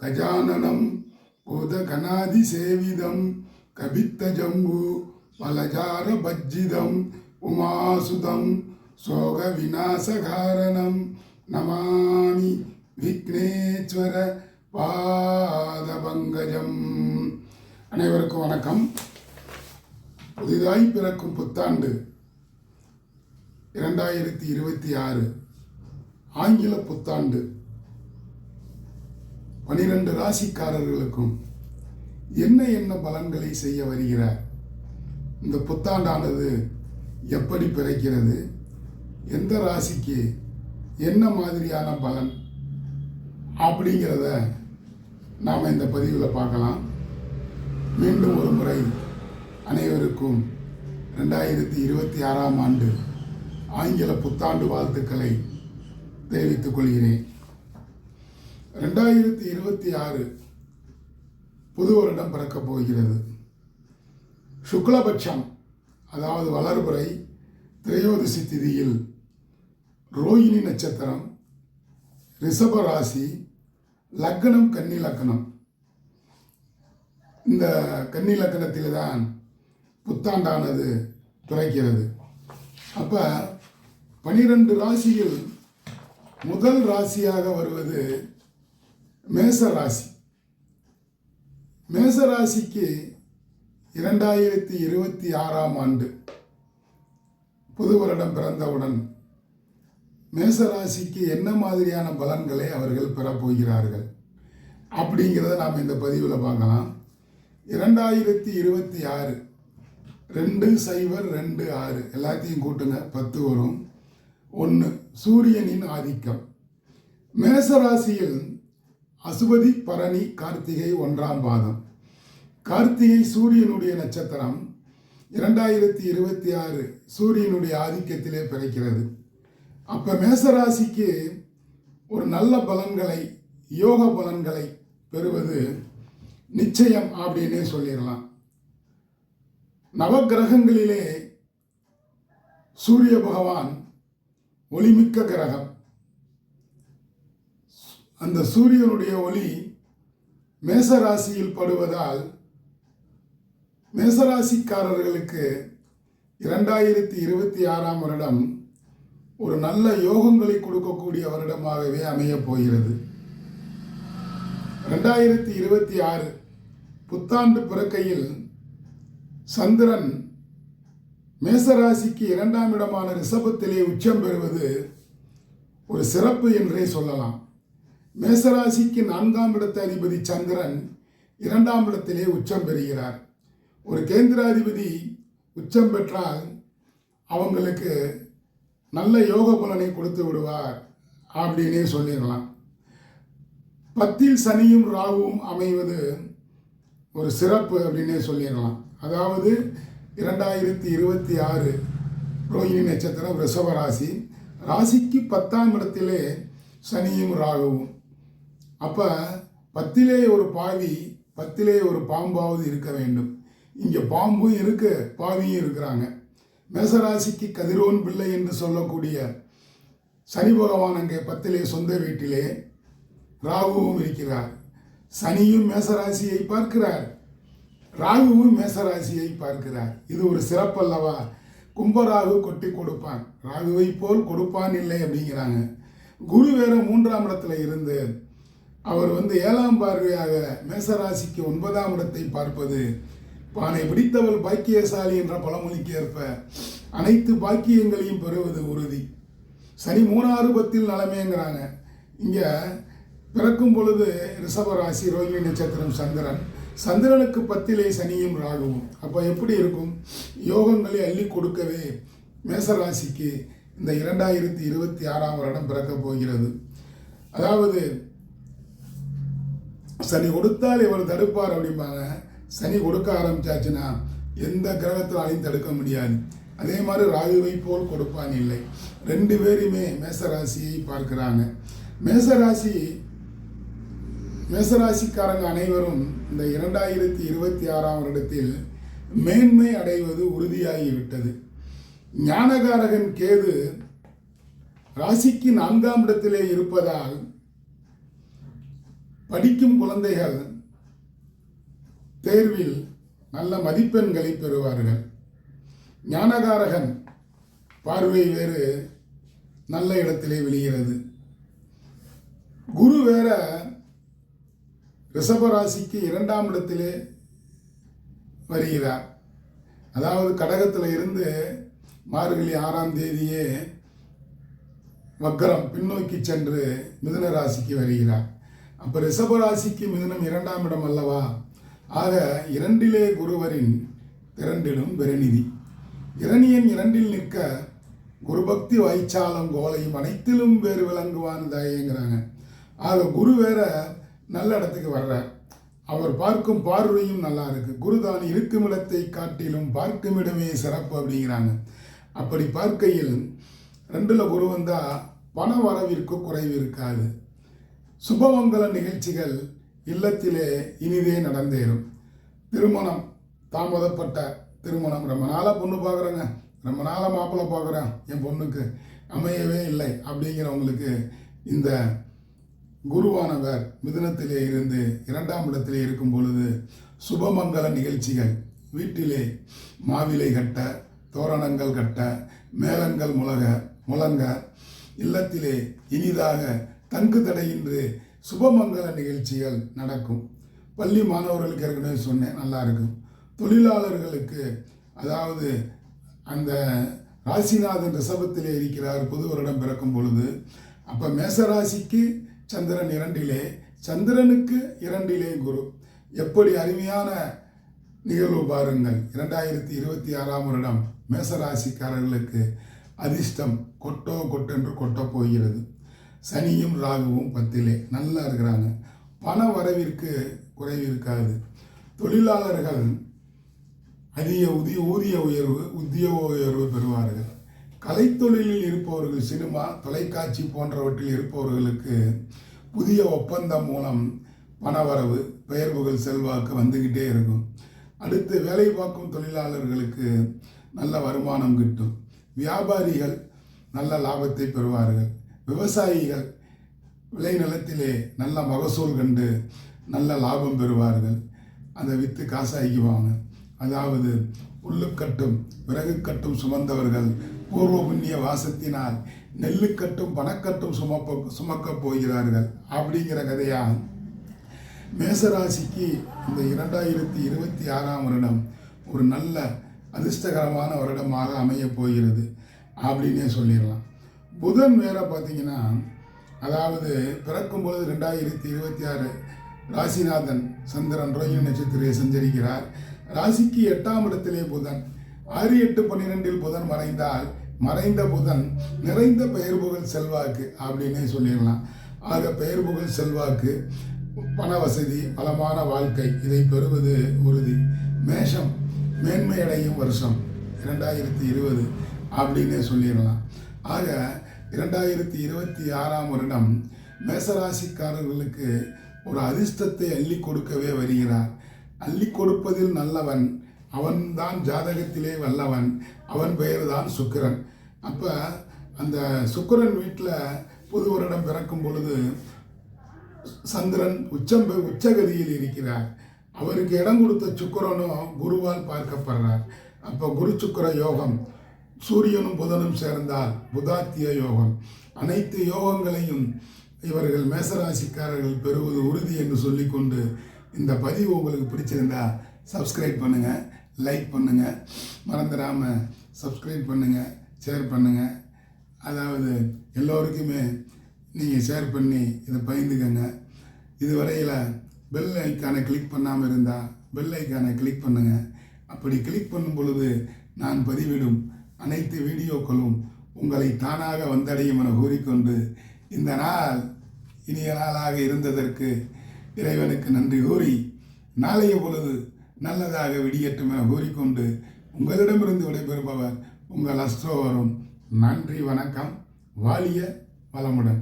கஜானனம் பூதகணாதிசேவிதம் கபித்தஜம்பு மலஜார பஜ்ஜிதம் உமாசுதம் சோக விநாசகாரணம் நமாமி விக்னேஸ்வர பாதபங்கஜம். அனைவருக்கும் வணக்கம். புதிதாய் பிறக்கும் புத்தாண்டு இரண்டாயிரத்தி இருபத்தி ஆறு ஆங்கில புத்தாண்டு. பனிரெண்டு ராசிக்காரர்களுக்கும் என்ன என்ன பலன்களை செய்ய வருகிறார்? இந்த புத்தாண்டானது எப்படி பிறக்கிறது? எந்த ராசிக்கு என்ன மாதிரியான பலன் அப்படிங்கிறத நாம் இந்த பதிவில் பார்க்கலாம். மீண்டும் ஒரு முறை அனைவருக்கும் ரெண்டாயிரத்தி இருபத்தி ஆறாம் ஆண்டு ஆங்கில புத்தாண்டு வாழ்த்துக்களை தெரிவித்துக் கொள்கிறேன். ரெண்டாயிரத்தி இருபத்தி ஆறு புது வருடம் பிறக்கப் போகிறது. சுக்லபட்சம் அதாவது வளர்புறை திரையோதசி திதியில் ரோஹிணி நட்சத்திரம் ரிஷப ராசி லக்னம் கன்னி லக்னம். இந்த கன்னி லக்னத்தில் தான் புத்தாண்டானது துறைக்கிறது. அப்போ பனிரெண்டு ராசியில் முதல் ராசியாக வருவது மேச ராசி. மேச ராசிக்கு இரண்டாயிரத்தி இருபத்தி ஆறாம் ஆண்டு புது வருடம் பிறந்தவுடன் மேச ராசிக்கு என்ன மாதிரியான பலன்களை அவர்கள் பெறப்போகிறார்கள் அப்படிங்கிறத நாம் இந்த பதிவில் பார்க்கலாம். இரண்டாயிரத்தி இருபத்தி ஆறு ரெண்டு சைபர் ரெண்டு ஆறு எல்லாத்தையும் கூட்டுங்க பத்து வரும். ஒன்று சூரியனின் ஆதிக்கம். மேசராசியில் அசுபதி பரணி கார்த்திகை ஒன்றாம் பாதம். கார்த்திகை சூரியனுடைய நட்சத்திரம் இரண்டாயிரத்தி இருபத்தி ஆறு சூரியனுடைய ஆதிக்கத்திலே பிறக்கிறது. அப்போ மேசராசிக்கு ஒரு நல்ல பலன்களை யோக பலன்களை பெறுவது நிச்சயம் அப்படின்னே சொல்லிடலாம். நவகிரகங்களிலே சூரிய பகவான் ஒளிமிக்க கிரகம். அந்த சூரியனுடைய ஒளி மேசராசியில் படுவதால் மேசராசிக்காரர்களுக்கு இரண்டாயிரத்தி இருபத்தி ஆறாம் வருடம் ஒரு நல்ல யோகங்களை கொடுக்கக்கூடிய வருடமாகவே அமையப் போகிறது. ரெண்டாயிரத்தி இருபத்தி ஆறு புத்தாண்டு பிறக்கையில் சந்திரன் மேசராசிக்கு இரண்டாம் இடமான ரிஷபத்திலே உச்சம் பெறுவது ஒரு சிறப்பு என்றே சொல்லலாம். மேசராசிக்கு நான்காம் இடத்த அதிபதி சந்திரன் இரண்டாம் இடத்திலே உச்சம் பெறுகிறார். ஒரு கேந்திராதிபதி உச்சம் பெற்றால் அவங்களுக்கு நல்ல யோக பலனை கொடுத்து விடுவார் அப்படின்னே சொல்லிடலாம். பத்தில் சனியும் ராகுவும் அமைவது ஒரு சிறப்பு அப்படின்னே சொல்லிடலாம். அதாவது இரண்டாயிரத்தி இருபத்தி ஆறு ரோஹிணி நட்சத்திரம் ரிஷப ராசி. ராசிக்கு பத்தாம் இடத்திலே சனியும் ராகுவும். அப்போ பத்திலே ஒரு பாவி பத்திலே ஒரு பாம்பாவது இருக்க வேண்டும். இங்கே பாம்பும் இருக்கு பாவியும் இருக்கிறாங்க. மேசராசிக்கு கதிரோன் பிள்ளை என்று சொல்லக்கூடிய சனி பகவான் அங்கே பத்திலே சொந்த வீட்டிலே ராகுவும் இருக்கிறார். சனியும் மேசராசியை பார்க்கிறார். ராகுவும் மேசராசியை பார்க்கிறார். இது ஒரு சிறப்பல்லவா? கும்பராகு கொட்டி கொடுப்பான். ராகுவை போல் கொடுப்பான் இல்லை அப்படிங்கிறாங்க. குரு வேற மூன்றாம் இடத்துல இருந்து அவர் வந்து ஏழாம் பார்வையாக மேசராசிக்கு ஒன்பதாம் இடத்தை பார்ப்பது. பானை பிடித்தவள் பாக்கியசாலி என்ற பழமொழிக்கு ஏற்ப அனைத்து பாக்கியங்களையும் பெறுவது உறுதி. சனி மூணாறு பத்தில் நலமேங்கிறாங்க. இங்கே பிறக்கும் பொழுது ரிஷபராசி ரோஹிணி நட்சத்திரம் சந்திரன். சந்திரனுக்கு பத்திலே சனியும் ராகுவும். அப்போ எப்படி இருக்கும்? யோகங்களை அள்ளி கொடுக்கவே மேசராசிக்கு இந்த இரண்டாயிரத்தி இருபத்தி ஆறாம் வருடம் பிறக்கப் போகிறது. அதாவது சனி கொடுத்தால் இவர் தடுப்பார் அப்படிம்பாங்க. சனி கொடுக்க ஆரம்பிச்சாச்சுன்னா எந்த கிரகத்தினாலையும் தடுக்க முடியாது. அதே மாதிரி ராகுவை போல் கொடுப்பான் இல்லை. ரெண்டு பேருமே மேசராசியை பார்க்கிறாங்க. மேசராசி மேசராசிக்காரங்க அனைவரும் இந்த இரண்டாயிரத்தி இருபத்தி ஆறாம் வருடத்தில் மேன்மை அடைவது உறுதியாகிவிட்டது. ஞானகாரகன் கேது ராசிக்கு நான்காம் இடத்திலே இருப்பதால் படிக்கும் குழந்தைகள் தேர்வில் நல்ல மதிப்பெண்களை பெறுவார்கள். ஞானகாரகன் பார்வை வேறு நல்ல இடத்திலே விழுகிறது. குரு வேற ரிஷபராசிக்கு இரண்டாம் இடத்திலே வருகிறார். அதாவது கடகத்தில் இருந்து மார்கழி ஆறாம் தேதியே வக்கரம் பின்னோக்கி சென்று மிதுன ராசிக்கு வருகிறார். அப்போ ரிஷப ராசிக்கு இரண்டாம் இடம் அல்லவா? ஆக இரண்டிலே குருவரின் திரண்டிலும் பெருநிதி. இரணியன் இரண்டில் நிற்க குருபக்தி வைச்சாலம் கோலையும் அனைத்திலும் வேறு விளங்குவான் தயங்கிறாங்க. ஆக குரு வேற நல்ல இடத்துக்கு வர்றார். அவர் பார்க்கும் பார்வையும் நல்லா இருக்கு. குரு தான் இருக்கும் இடத்தை காட்டிலும் பார்க்கும் இடமே சிறப்பு அப்படிங்கிறாங்க. அப்படி பார்க்கையில் ரெண்டில் குரு வந்தால் பண வரவிற்கு குறைவு இருக்காது. சுபமங்கல நிகழ்ச்சிகள் இல்லத்திலே இனிதே நடந்தேறும். திருமணம் தாமதப்பட்ட திருமணம். ரொம்ப நாளாக பொண்ணு பார்க்குறேங்க ரொம்ப நாளாக மாப்பிள்ளை பார்க்குறேன் என் பொண்ணுக்கு அமையவே இல்லை அப்படிங்கிறவங்களுக்கு இந்த குருவானவர் மிதுனத்திலே இருந்து இரண்டாம் இடத்திலே இருக்கும் பொழுது சுபமங்கல நிகழ்ச்சிகள் வீட்டிலே மாவிலை கட்ட தோரணங்கள் கட்ட மேளங்கள் முழக முழங்க இல்லத்திலே இனிதாக தங்கு தடையின்றி சுபமங்கல நிகழ்ச்சிகள் நடக்கும். பள்ளி மாணவர்களுக்கு ஏற்கனவே சொன்னேன் நல்லா இருக்கும். தொழிலாளர்களுக்கு அதாவது அந்த ராசிநாதன் ரிஷபத்திலே இருக்கிறார் புது வருடம் பிறக்கும் பொழுது. அப்போ மேசராசிக்கு சந்திரன் இரண்டிலே சந்திரனுக்கு இரண்டிலே குரு. எப்படி அருமையான நிகழ்வு பாருங்கள். இரண்டாயிரத்தி இருபத்தி ஆறாம் வருடம் மேசராசிக்காரர்களுக்கு அதிர்ஷ்டம் கொட்டோ கொட்டென்று கொட்டப் போகிறது. சனியும் ராகுவும் பத்திலே நல்லா இருக்கிறாங்க. பண வரவிற்கு குறைவு இருக்காது. தொழிலாளர்கள் அதிக ஊதிய ஊதிய உயர்வு உத்தியோக உயர்வு பெறுவார்கள். கலைத்தொழிலில் இருப்பவர்கள் சினிமா தொலைக்காட்சி போன்றவற்றில் இருப்பவர்களுக்கு புதிய ஒப்பந்தம் மூலம் பணவரவு பெயர்வுகள் செல்வாக்கு வந்துக்கிட்டே இருக்கும். அடுத்து வேலை பார்க்கும் தொழிலாளர்களுக்கு நல்ல வருமானம் கிட்டும். வியாபாரிகள் நல்ல லாபத்தை பெறுவார்கள். விவசாயிகள் விளைநிலத்திலே நல்ல மகசூல் கண்டு நல்ல லாபம் பெறுவார்கள். அந்த விற்று காசாக்கிக்குவாங்க அதாவது உள்ளுக்கட்டும் விறகுக்கட்டும் சுமந்தவர்கள் பூர்வ புண்ணிய வாசத்தினால் நெல்லுக்கட்டும் பணக்கட்டும் சுமப்ப சுமக்கப் போகிறார்கள் அப்படிங்கிற கதையாக மேசராசிக்கு இந்த இரண்டாயிரத்தி இருபத்தி ஆறாம் வருடம் ஒரு நல்ல அதிர்ஷ்டகரமான வருடமாக அமையப் போகிறது அப்படின்னே சொல்லிடலாம். புதன் வேற பார்த்தீங்கன்னா அதாவது பிறக்கும் பொழுது ரெண்டாயிரத்தி இருபத்தி ஆறு ராசிநாதன் சந்திரன் ரோஹிணி நட்சத்திரத்தை சஞ்சரிக்கிறார். ராசிக்கு எட்டாம் இடத்திலே புதன் ஆறு எட்டு பன்னிரெண்டில் புதன் மறைந்தால் மறைந்த புதன் நிறைந்த பெயர் புகழ் செல்வாக்கு அப்படின்னே சொல்லிடலாம். ஆக பெயர் புகழ் செல்வாக்கு பண வசதி பலமான வாழ்க்கை இதை பெறுவது உறுதி. மேஷம் மேன்மையடையும் வருஷம் இரண்டாயிரத்தி இருபது அப்படின்னே சொல்லிடலாம். ஆக இரண்டாயிரத்தி இருபத்தி ஆறாம் வருடம் மேசராசிக்காரர்களுக்கு ஒரு அதிர்ஷ்டத்தை அள்ளி கொடுக்கவே வருகிறார். அள்ளி கொடுப்பதில் நல்லவன் அவன்தான் ஜாதகத்திலே வல்லவன் அவன் பெயர் தான் சுக்கிரன். அப்போ அந்த சுக்கிரன் வீட்டில் புது வருடம் பிறக்கும் பொழுது சந்திரன் உச்சம் பெ- உச்சகதியில் இருக்கிறார். அவருக்கு இடம் கொடுத்த சுக்கிரனும் குருவால் பார்க்கப்படுறார். அப்போ குரு சுக்கிர யோகம். சூரியனும் புதனும் சேர்ந்தால் புதாத்திய யோகம். அனைத்து யோகங்களையும் இவர்கள் மேசராசிக்காரர்கள் பெறுவது உறுதி என்று சொல்லிக்கொண்டு இந்த பதிவு உங்களுக்கு பிடிச்சிருந்தா சப்ஸ்கிரைப் பண்ணுங்கள் லைக் பண்ணுங்கள் மறந்துடாமல் சப்ஸ்கிரைப் பண்ணுங்கள் ஷேர் பண்ணுங்கள் அதாவது எல்லோருக்குமே நீங்கள் ஷேர் பண்ணி இதை பகிர்ந்துக்கங்க. இதுவரையில் பெல் ஐக்கானை கிளிக் பண்ணாமல் இருந்தால் பெல் ஐக்கானை கிளிக் பண்ணுங்கள் அப்படி கிளிக் பண்ணும் பொழுது நான் பதிவிடும் அனைத்து வீடியோக்களும் உங்களை தானாக வந்தடையும் என கூறிக்கொண்டு இந்த நாள் இனிய நாளாக இருந்ததற்கு இறைவனுக்கு நன்றி கூறி நாளைய பொழுது நல்லதாக விடியட்டும் என கூறிக்கொண்டு உங்களிடமிருந்து விடைபெறுபவர் உங்கள் அஸ்ட்ரோவரும் நன்றி வணக்கம் வாலிய வளமுடன்